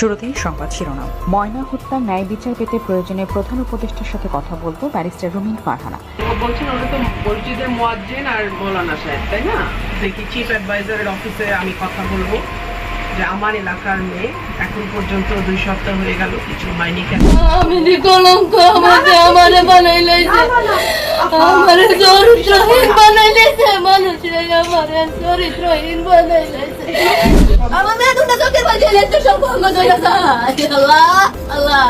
শুরুতেই সংবাদ শিরোনাম। ময়না হত্যার ন্যায় বিচার পেতে প্রয়োজনে প্রধান উপদেষ্টার সাথে কথা বলব ব্যারিস্টার রুমিন ফারহানা। বলছেন ওরা তো মসজিদের মোয়াজ্জিন আর মৌলানা সাহেব তাই না? দেখি চিফ অ্যাডভাইজারের অফিসে আমি কথা বলব যে আমার এলাকার মেয়ে এখন পর্যন্ত দুই সপ্তাহ হয়ে গেল কিছু হয়নি কেন? আমি যে কলঙ্ক আমাকে আমারে বানাই লাইছে আমারে চরিত্রহীন বানাই লাইছে মানুষরে আমারে চরিত্রহীন বানাই লাইছে মাঝে লাইছে সব ভঙ্গ করে আল্লাহ আল্লাহ আল্লাহ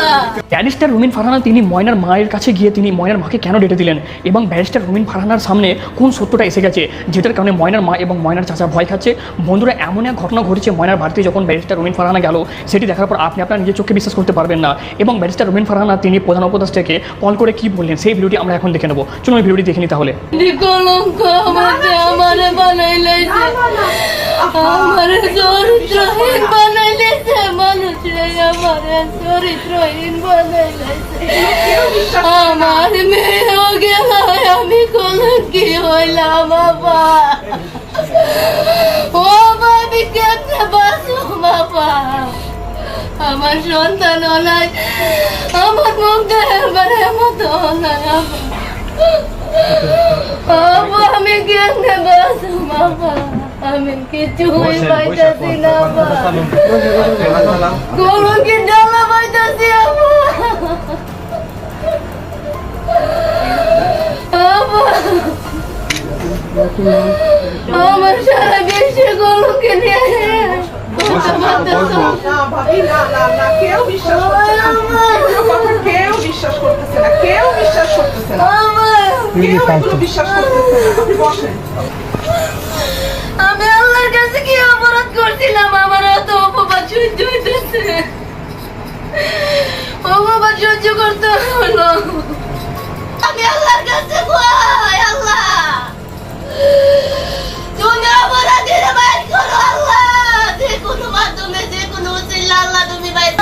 না ব্যারিস্টার রুমিন ফারহানা তিনি ময়নার মায়ের কাছে গিয়ে তিনি ময়নার মাকে কেন ডেটে দিলেন এবং ব্যারিস্টার রুমিন ফারহানার সামনে কোন সত্যটা এসে গেছে যেটার কারণে ময়নার মা এবং ময়নার চাচা ভয় খাচ্ছে বন্ধুরা এমন এক ঘটনা ঘটেছে ময়নার বাড়িতে যখন ব্যারিস্টার রুমিন ফারহানা গেল সেটি দেখার পর আপনি আপনার নিজের চোখে বিশ্বাস করতে পারবেন না এবং ব্যারিস্টার রুমিন ফারহানা তিনি প্রধান উপদেষ্টাকে কল করে কি বললেন সেই ভিডিওটি আমরা এখন দেখে নেব চলুন ভিডিওটি দেখে নিই তাহলে আমারে বানাই লাইছে আমারে চরিত্রহীন বানাই লাইছে মানুষরে আমারে চরিত্রহীন বানাই লাইছে আমার মেয়েও গেল আমি কলঙ্কি হইলাম বাবা ও বাবি কেমনে বাসু বাবা আমার সন্তান নাই আমার মুখ দেখার মতো নাই আমি কেমনে বাসু বাবা? আমি কিছু পাইতাছি না বাবা কোনো কি জ্বালা পাইতাছি আমার সারা বিশ্বে গরুকে নিয়ে না ভাবি না না না কেউ বিশ্বাস করতেছে না কেউ বিশ্বাস করতেছে না কেউ বিশ্বাস করতেছে না বসেন আমি আল্লাহর কাছে কি অপরাধ করছিলাম? আমার এত অপবাদ সহ্য হইতেছে অপবাদ সহ্য করতে হলো আমি আল্লাহর কাছে আল্লাহ। তুমি অপরাধীর বাইর করো, আল্লাহ।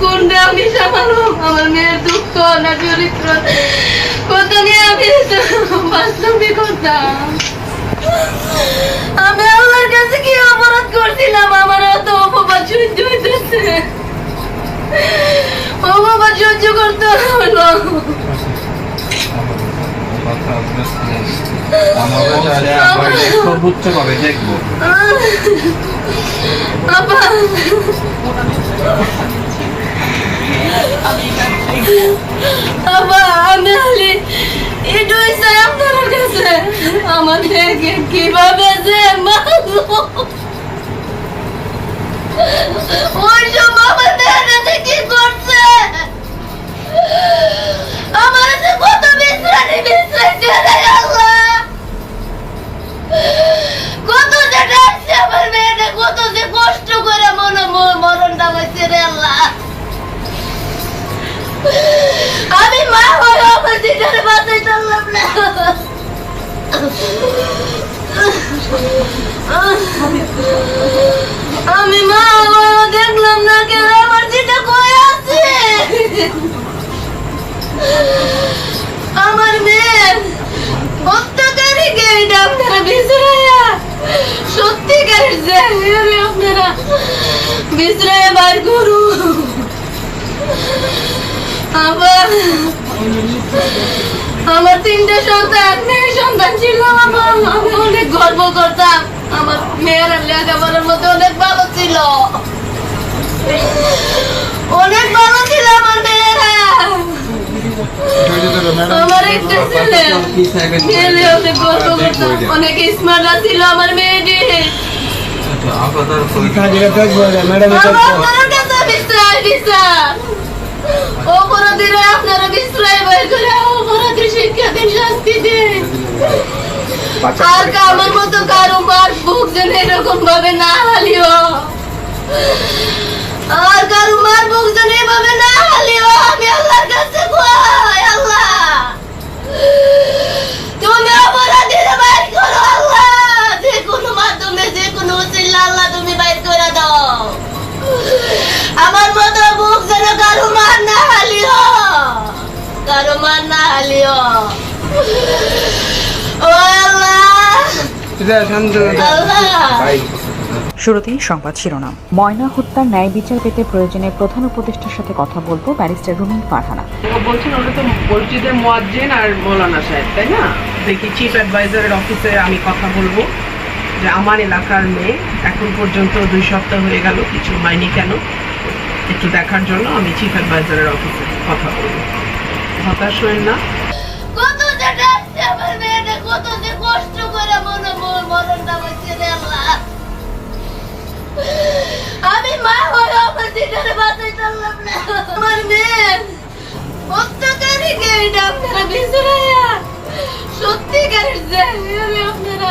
কোনটা আমি সামানো আমার মেয়ের দুঃখ না চরিত্র কত নিয়ে আমি বাস্তবিকতা আমি আল্লাহর কাছে কি অপরাধ করছিলাম আমার অত অপবাদ সহ্য হইতেছে অপবাদ সহ্য করতে হলো দেখব বাবা আমি আলি এটুই যে মারবো? কি করছে? কত বিশ্রানি বিশ্রাইছে আমার তিনটে সন্তান মেয়ে সন্তান ছিল আমার। আমি অনেক গর্ব করতাম। আমার মেয়েরা লেখাপড়ার মধ্যে অনেক ভালো ছিল। অনেক ভালো ছিল আমার মেয়েরা। আর আমার মতো কারও মার বুক যেন এরকম ভাবে না হয়। আর কারও মার মুখ যেন এভাবে না হালিও, আমি আল্লাহর কাছে আল্লাহ তুমি অপরাধীর বাইর করো আল্লাহ যে কোনো মাধ্যমে যে আল্লাহ তুমি বাইর করে দাও। আমার মতো মুখ যেন কারও মার না হালিও। কারও মার না হালিও। ও আল্লাহ। আল্লাহ। শুরুতেই সংবাদ শিরোনাম। ময়না হত্যার ন্যায় বিচার পেতে প্রয়োজনে প্রধান উপদেষ্টার সাথে কথা বলব ব্যারিস্টার রুমিন ফারহানা। ও বলছেন ওটা তো মসজিদের মোয়াজ্জিন আর মৌলানা সাহেব তাই না? দেখি চিফ অ্যাডভাইজারের অফিসে আমি কথা বলব। যে আমার এলাকার মেয়ে এখন পর্যন্ত দুই সপ্তাহ হয়ে গেল কিছু হয়নি কেন? একটু দেখার জন্য আমি চিফ অ্যাডভাইজারের অফিসে কথা বলব। হতাশ হয়েন না। আমি মা হয়ে আপনারা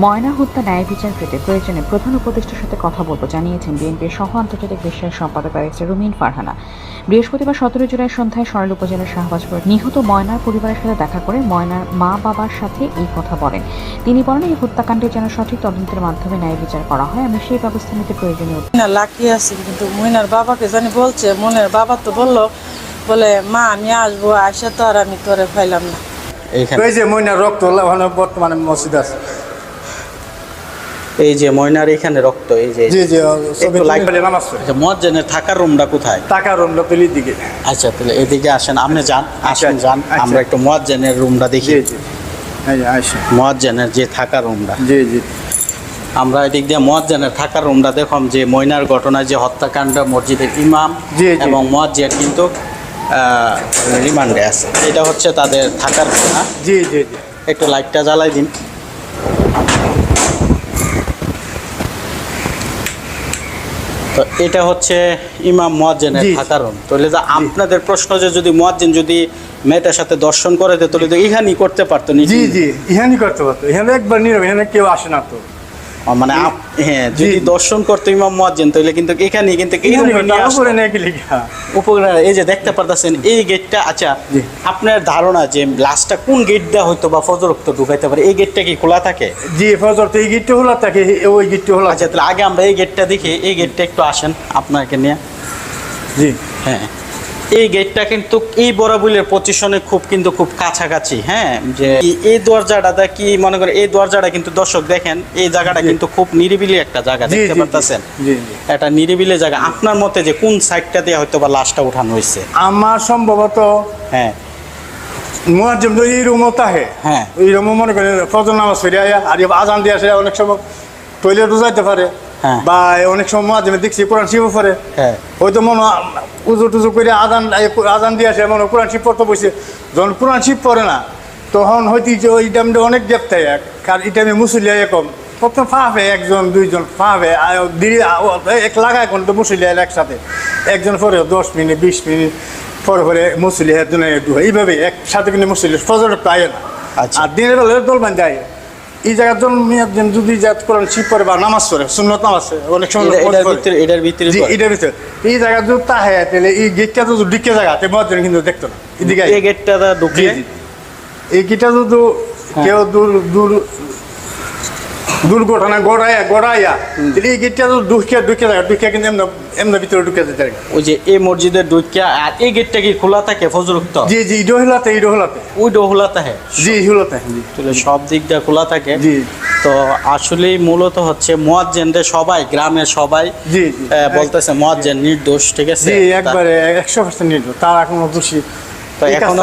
ময়না হত্যা ন্যায় বিচার পেতে প্রয়োজনে প্রধান উপদেষ্টার সাথে কথা বলব জানিয়েছেন বিএনপির সহ আন্তর্জাতিক বিষয়ের সম্পাদক ব্যারিস্টার রুমিন ফারহানা। বৃহস্পতিবার সতেরো জুলাই সন্ধ্যায় সরল উপজেলার শাহবাজপুর নিহত ময়নার পরিবারের সাথে দেখা করে ময়নার মা বাবার সাথে এই কথা বলেন। তিনি বলেন এই হত্যাকাণ্ডের যেন সঠিক তদন্তের মাধ্যমে ন্যায় বিচার করা হয় আমি সেই ব্যবস্থা নিতে প্রয়োজনীয় লাকি আছে কিন্তু মইনার বাবাকে জানি বলছে মনের বাবা তো বলল বলে মা আমি আসব আসে তো আর আমি তোরে পাইলাম না। এইখানে এই যে ময়নার রক্ত বর্তমানে মসজিদ আছে। এই যে ময়নার এখানে রক্ত এই যে জি জি। আচ্ছা মজ্জেনের থাকার রুমটা কোথায়? থাকার রুম লোকেলির দিকে। আচ্ছা তাহলে এদিকে আসেন আপনি যান আসেন আচ্ছা, যান আচ্ছা। আমরা একটু মজ্জেনের রুমটা দেখি। জি মজ্জেনের যে থাকার রুমটা। জি জি। আমরা এদিক দিয়ে মজ্জেনের থাকার রুমটা দেখলাম যে ময়নার ঘটনায় যে হত্যাকাণ্ড মসজিদের ইমাম জি, জি। এবং মজ্জেন কিন্তু রিমান্ডে আছে। এটা হচ্ছে তাদের থাকার? জি জি জি। একটু লাইটটা জ্বালাই দিন। তো এটা হচ্ছে ইমাম মোয়াজ্জেনের কারণ তাহলে যে আপনাদের প্রশ্ন যে যদি মোয়াজ্জেন যদি মেয়েটার সাথে দর্শন করে দেয় তাহলে তো ইহানি করতে পারতো জি জি ইহানি করতে পারতো। এখানে একবার নীরব এখানে কেউ আসে না তো। মানে হ্যাঁ। যদি দর্শন করতো ইমাম মুয়াজ্জিন তাহলে কিন্তু কিন্তু এখানে আসতো। উপরে এই যে দেখতে পারতেছেন এই গেটটা আচ্ছা আপনার ধারণা যে লাস্টটা কোন গেট দেওয়া হয়তো বা ফজরক্ত ঢুকাইতে পারে এই গেটটা কি খোলা থাকে? জি ফজর তো এই গেটটা খোলা থাকে ওই গেটটা খোলা আচ্ছা তাহলে আগে আমরা এই গেটটা দেখি এই গেটটা একটু আসেন আপনাকে নিয়ে। জি। হ্যাঁ। এই গেটটা কিন্তু এই বরাবুলের পজিশনে খুব কিন্তু খুব কাছাকাছি হ্যাঁ? যে এই- দরজাটা কি মনে করেন এই দরজাটা কিন্তু দর্শক দেখেন এই জায়গাটা কিন্তু খুব নিরিবিলি একটা জায়গা দেখতে পারতেছেন। একটা নিরিবিলি জায়গা। আপনার মতে যে কোন সাইডটা দিয়ে হয়তো বা লাশটা উঠানো হয়েছে? আমার সম্ভবত হ্যাঁ। মুয়াজ্জিম তো এই রুমও তাহে। হ্যাঁ। এই রুমও মনে করেন ফজর নামাজ ফিরে আয়া আর আজান দিয়ে আসে অনেক সময় টয়লেটও যাইতে পারে। বা অনেক সময় মুয়াজ্জিমে দেখছি কোরআন শিবও পরে হ্যাঁ। হয়তো মনে উজু টুজু করে আদান আদান দিয়ে আসে মনে কোরআন শিব পড়তে বসে। যখন কোরআন শিব পড়ে না তখন হয়তো যে ওই টাইমটা অনেক গ্যাপ থাকে। কারণ এই টাইমে মুসলিয়া কম। প্রথম ফাঁপে একজন দুইজন ফাঁপে দিদি এক লাগায় কোন তো মুসলিয়া একসাথে। একজন পরে দশ মিনিট বিশ মিনিট পরে পরে মুসলিয়া দুজন এইভাবে একসাথে কিন্তু মুসলিয়া ফজর পায় না। আচ্ছা। আর দিনের বেলা দল যায়। এই জায়গার জন্য মেয়ের যদি যাত করেন শিব পরে বা নামাজ পড়ে সুন্নত নামাজ অনেক সময় এটার ভিতরে এটার ভিতরে এটার ভিতরে। এই জায়গা যদি তাহে তাহলে এই গেটটা তো ডিকে জায়গা তে মহাজন কিন্তু দেখতো না। এদিকে এই গেটটা জি এই গেটটা যদি কেউ দূর দূর দুর্ঘটনা গড়াইয়া গড়াইয়া তাহলে এই গেটটা তো ঢুকে ঢুকে জায়গা ঢুকে কিন্তু এমনি এমনি ভিতরে ঢুকে যেতে পারে। ওই যে এই মসজিদের ঢুকিয়া আর এই গেটটা কি খোলা থাকে ফজরুক্ত জি জি ইডো হলাতে ইডো হলাতে ওই ডোহলা থাকে জি হলাতে তাহলে সব দিক দিয়ে খোলা থাকে জি। তো আসলেই মূলত হচ্ছে মোয়াজ্জেনদের সবাই গ্রামের সবাই জি। বলতেছে মোয়াজ্জেন নির্দোষ ঠিক আছে জি একবারে একশো পার্সেন্ট নির্ভর তার কোনো দোষী তো এখন।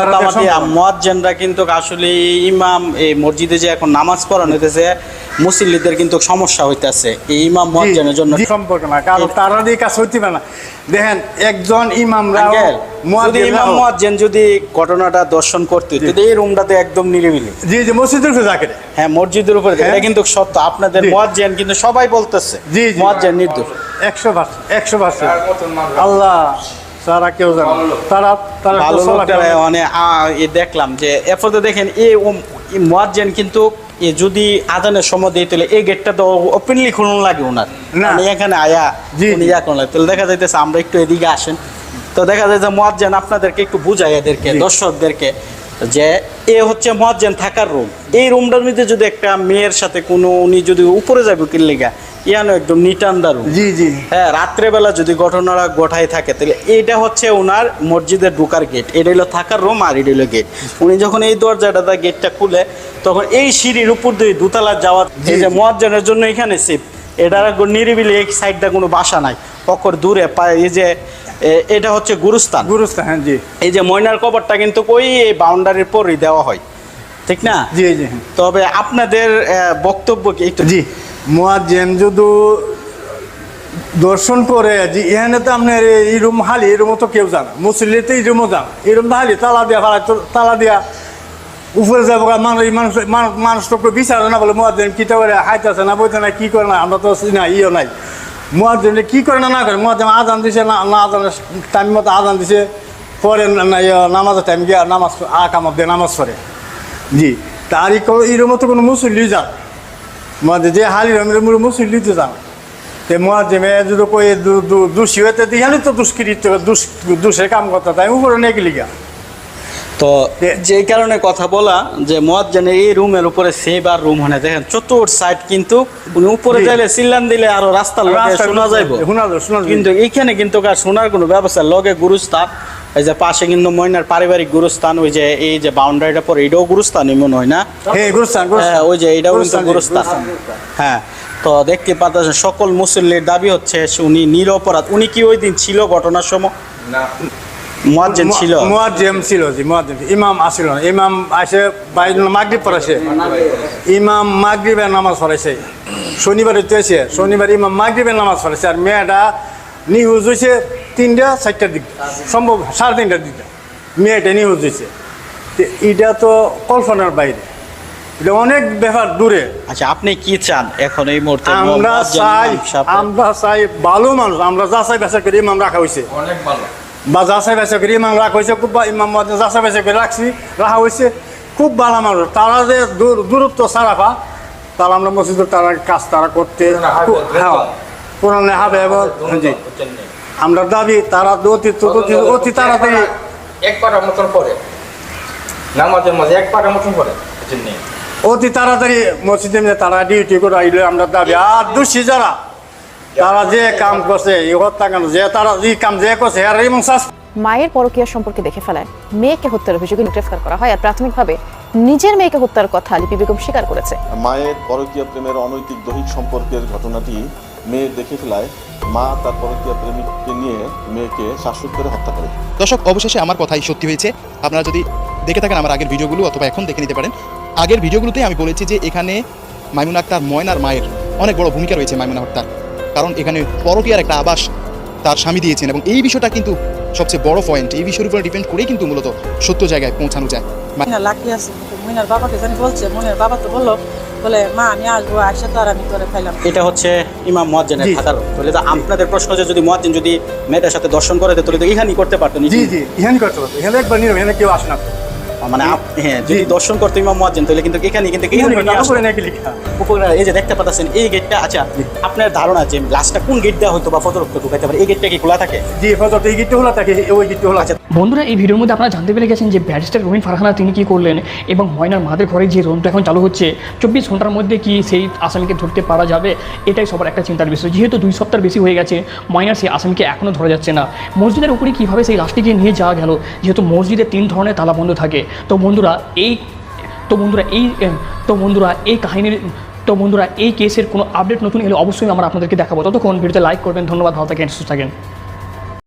মুয়াজ্জিনরা কিন্তু আসলে ইমাম এই মসজিদে যে এখন নামাজ পড়ানো হইতেছে মুসল্লিদের কিন্তু সমস্যা হইতেছে। এই ইমাম মুয়াজ্জিনের জন্য সম্পর্ক না কারণ তারা দিয়ে কাজ হইতে পারে না। দেখেন একজন ইমাম যদি ইমাম মুয়াজ্জিন যদি ঘটনাটা দর্শন করতে হইতো, এই রুমটাতে একদম নিরিবিলি। জি জি মসজিদের উপরে থাকে। হ্যাঁ মসজিদের উপরে হ্যাঁ। এটা কিন্তু সত্য। আপনাদের। মুয়াজ্জিন কিন্তু সবাই বলতেছে জি, জি। মুয়াজ্জিন নির্দোষ। একশো পার্সেন্ট একশো পার্সেন্ট। আল্লাহ তারা কেউ জানে তারা তারা তো ভালো মানে দেখলাম যে এরপর তো দেখেন এই মুয়াজ্জিন কিন্তু এ যদি আদানের সময় দিয়ে তাহলে এই গেটটা তো ওপেনলি খুলুন লাগে ওনার। এখানে আয়া উনি ইয়া করুন লাগে। তাহলে দেখা যাইতেছে আমরা একটু এদিকে আসেন। তো দেখা যায় যে মুয়াজ্জিন আপনাদেরকে একটু বুঝাই এদেরকে দর্শকদেরকে। যে এ হচ্ছে মুয়াজ্জিন থাকার রুম। এই রুমটার মধ্যে যদি একটা মেয়ের সাথে কোনো উনি যদি উপরে যাবে কিল্লিগা ইয়ানো একদম নিটান্দা রুম। জি জি। হ্যাঁ রাত্রেবেলা যদি ঘটনাটা গোঠায় থাকে তাহলে এইটা হচ্ছে ওনার মসজিদের ঢোকার গেট এটা হলো থাকার রুম আর এটা হলো গেট উনি যখন এই দরজাটা দা গেটটা খুলে তখন এই সিঁড়ির উপর দিয়ে দুতলা যাওয়া এই যে মহাজনের জন্য এখানে সেফ এটার নিরিবিলি এই সাইডটা কোনো বাসা নাই। অকর দূরে এই যে এটা হচ্ছে গুরুস্থান। গুরুস্থান হ্যাঁ জি। এই যে ময়নার কবরটা কিন্তু ওই বাউন্ডারির পরই দেওয়া হয়। ঠিক না? জি জি হ্যাঁ। তবে আপনাদের বক্তব্য কি একটু? জি মুয়াজ্জেম যদি দর্শন করে যে এখানে তো আপনার এই রুম হালি এই রুমও তো কেউ জানা মুসলিতে এই রুমও জানা এই রুম হালি তালা দিয়া তালা দিয়া উপরে যাব মানুষ মানুষ, মানুষ- তো বিচারে না বলে মুয়াজ্জেম কি করে হাইতেছে না বইতে না কি করে না, আমরা তো না, ইও নাই। মুয়াজ্জেম কি করে না না করে মুয়াজ্জেম আজান দিছে না না আজান টাইম মতো আজান দিছে, পরে ইয়ে নামাজের টাইম গিয়া নামাজ আকামত দিয়ে নামাজ পড়ে। জি তার এই রুমও তো কোনো মুসল্লি যান। মধ্যে যে হালি রমের মুসল্লি তো জানা তে মহাজমে যদি কই দোষী হইতে দিহানি তো দুষ্কৃত, দুষ, দুষের কাম করতে তাই উপরে নেই লিগা তো যে কারণে কথা বলা যে মহাজ্জানের এই রুমের উপরে সেভ আর রুম হয় দেখেন চতুর সাইড কিন্তু উনি উপরে। যাইলে সিল্লান দিলে আরও রাস্তা লগে শোনা যাইব। শোনা যাবে, শোনা যাবে। কিন্তু এইখানে কিন্তু আর শোনার কোনো ব্যবস্থা লগে গুরুস্থান এই যে পাশে কিন্তু ময়নার পারিবারিক গুরুস্থান ওই যে এই যে বাউন্ডারিটা পরে এটাও গুরুস্থানই মনে হয় না? হ্যাঁ গুরুস্থান হ্যাঁ ওই যে এটাও কিন্তু গুরুস্থান। হ্যাঁ তো দেখতে পাচ্ছেন সকল মুসল্লির দাবি হচ্ছে উনি নিরপরাধ। উনি কি ওই দিন ছিল ঘটনার সময়? মুয়াজ্জিন ছিল। মুয়াজ্জেম ছিল জি মুয়াজ্জেম ইমাম আসিল না ইমাম আসে বাইর মাগরিব পড়াছে ইমাম মাগরিবের নামাজ পড়াইছে। শনিবারে এসে শনিবার ইমাম মাগরিবের নামাজ পড়াইছে। আর মেয়েটা নিউজ হয়েছে তিনটা চারটার দিক। সম্ভব সাড়ে তিনটার দিকটা মেয়েটা নিউজ হয়েছে এটা তো কল্পনার বাইরে। এটা অনেক ব্যাপার দূরে। আচ্ছা আপনি কি চান এখন এই মুহূর্তে? আমরা চাই সাহেব? আমরা চাই ভালো মানুষ। আমরা যাচাই বাছাই করে ইমাম রাখা হয়েছে বা যাচাই বাছাই করে ইমাম রাখা হয়েছে খুব ইমাম যাচাই বাছাই করে রাখছি রাখা হয়েছে খুব ভালো মানুষ। তারা যে দূর দূরত্ব সারাফা তারা আমরা মসজিদের তারা কাজ তারা করতে হ্যাঁ পুরানো হবে এবং জি। আমরা দাবি তারা অতি অতি অতি তাড়াতাড়ি একবার মতন পরে নামাজের মাঝে একবার মতন জন্যে অতি তাড়াতাড়ি মসজিদে তারা ডিউটি করে আইলে আমরা দাবি আর দোষী যারা তারা যে কাম করছে হত্যাকাণ্ড যে তারা যে কাম যে করছে মায়ের পরকীয়া সম্পর্কে দেখে ফেলায়। মেয়েকে হত্যার অভিযোগে গ্রেফতার করা হয় আর প্রাথমিকভাবে নিজের মেয়েকে হত্যার কথা লিপি বেগম স্বীকার করেছে। মায়ের পরকীয়া প্রেমের অনৈতিক দৈহিক সম্পর্কের ঘটনাটি মেয়ে দেখে ফেলায়। মা তার পরকীয়া প্রেমিককে নিয়ে মেয়েকে শ্বাসরোধ করে হত্যা করে। দর্শক অবশেষে আমার কথাই সত্যি হয়েছে। আপনারা যদি দেখে থাকেন আমার আগের ভিডিওগুলো অথবা এখন দেখে নিতে পারেন। আগের ভিডিওগুলোতে আমি বলেছি যে এখানে মাইমুনা আক্তার ময়নার মায়ের অনেক বড় ভূমিকা রয়েছে মাইমুনা হত্যার কারণ এখানে পরকীয়ার একটা আবাস তার স্বামী দিয়েছেন এবং এই বিষয়টা কিন্তু সবচেয়ে বড় পয়েন্ট এই বিষয়ের উপরে ডিপেন্ড করেই কিন্তু মূলত সত্য জায়গায় পৌঁছানো যায়। লাকি আছে বাবাকে জানি বলছে মনের বাবা তো বলল বলে মা আমি আসব আসে তো আর আমি করে ফেলাম এটা হচ্ছে ইমাম মুয়াজ্জিনের। থাকার তাহলে তো আপনাদের প্রশ্ন যে যদি মুয়াজ্জিন যদি মেয়েটার সাথে দর্শন করে তাহলে তো এখানেই করতে পারতো জি জি এখানে করতে পারতো। এখানে একবার নিয়ে এখানে কেউ আসে না। মানে হ্যাঁ যদি দর্শন করতে ইমাম মুয়াজ্জিন তাহলে কিন্তু এখানে কিন্তু উপরে এই যে দেখতে পাচ্ছেন এই গেটটা আচ্ছা আপনার ধারণা যে লাস্টটা কোন গেট দেওয়া হতো বা ফতরক্ত ঢুকাইতে পারে এই গেটটা কি খোলা থাকে? জি ফজর এই গেটটা খোলা থাকে ওই গেটটা হলো আছে বন্ধুরা, এই ভিডিওর মধ্যে আপনারা জানতে পেরে গেছেন যে ব্যারিস্টার রবিন ফারহানা তিনি কি করলেন এবং ময়নার মাদের ঘরে যে রোনটা এখন চালু হচ্ছে, চব্বিশ ঘণ্টার মধ্যে কি সেই আসামিকে ধরতে পারা যাবে? এটাই সবার একটা চিন্তার বিষয়। যেহেতু দুই সপ্তাহ বেশি হয়ে গেছে, ময়নার সেই আসামিকে এখনও ধরা যাচ্ছে না। মসজিদের উপরে কীভাবে সেই লাশটিকে নিয়ে যাওয়া গেল? যেহেতু মসজিদে তিন ধরনের তালা বন্ধ থাকে। তো বন্ধুরা, এই, তো বন্ধুরা, এই তো বন্ধুরা, এই কাহিনীর, তো বন্ধুরা, এই কেসের কোনো আপডেট নতুন এলে অবশ্যই আমরা আপনাদেরকে দেখাবো। ততক্ষণ ভিডিওতে লাইক করবেন, ধন্যবাদ, ভালো থাকেন, সুস্থ থাকেন।